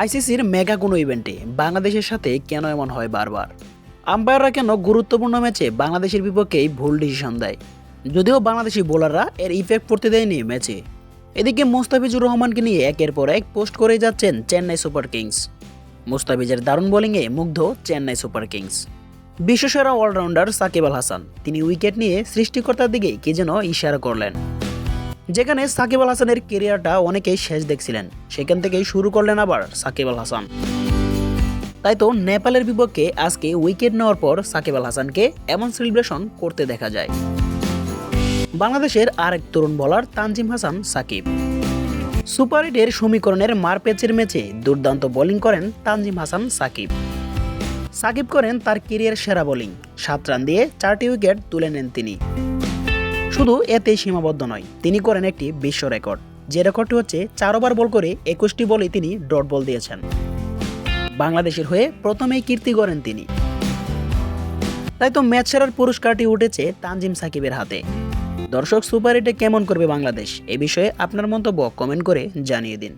আইসিসির মেগা কোনো ইভেন্টে বাংলাদেশের সাথে কেন এমন হয় বারবার? আম্পায়াররা কেন গুরুত্বপূর্ণ ম্যাচে বাংলাদেশের বিপক্ষেই ভুল ডিসিশন দেয়? যদিও বাংলাদেশি বোলাররা এর ইফেক্ট পড়তে দেয়নি ম্যাচে এদিকে মোস্তাফিজুর রহমানকে নিয়ে একের পর এক পোস্ট করে যাচ্ছেন চেন্নাই সুপার কিংস। মোস্তাফিজের দারুণ বোলিংয়ে মুগ্ধ চেন্নাই সুপার কিংস। বিশ্বসেরা অলরাউন্ডার সাকিব আল হাসান, তিনি উইকেট নিয়ে সৃষ্টিকর্তার দিকে কি যেন ইশারা করলেন। যেখানে সাকিব আল হাসানের কেরিয়ারটা অনেকেই শেষ দেখছিলেন। সেখান থেকেই শুরু করলেন আবার সাকিব আল হাসান। তাই তো নেপালের বিপক্ষে আজকে উইকেট নেওয়ার পর সাকিব আল হাসানকে এমন সেলিব্রেশন করতে দেখা যায়। বাংলাদেশের আরেক তরুণ বোলার তানজিম হাসান সাকিব। সুপার এইটের সমীকরণের মারপেচের ম্যাচে দুর্দান্ত বোলিং করেন তানজিম হাসান সাকিব। সাকিব করেন তার কেরিয়ার সেরা বোলিং সাত রান দিয়ে চারটি উইকেট তুলে নেন তিনি। শুধু এতেই সীমাবদ্ধ নয়, তিনি করেন একটি বিশ্ব রেকর্ড। যে রেকর্ডটি হচ্ছে চার ওভার বল করে একুশটি বলে তিনি ডট বল দিয়েছেন। বাংলাদেশের হয়ে প্রথমেই কীর্তি করেন তিনি। তাই তো ম্যাচ সেরার পুরস্কারটি উঠেছে তানজিম সাকিবের হাতে। দর্শক সুপার এটে কেমন করবে বাংলাদেশ? এ বিষয়ে আপনার মন্তব্য কমেন্ট করে জানিয়ে দিন।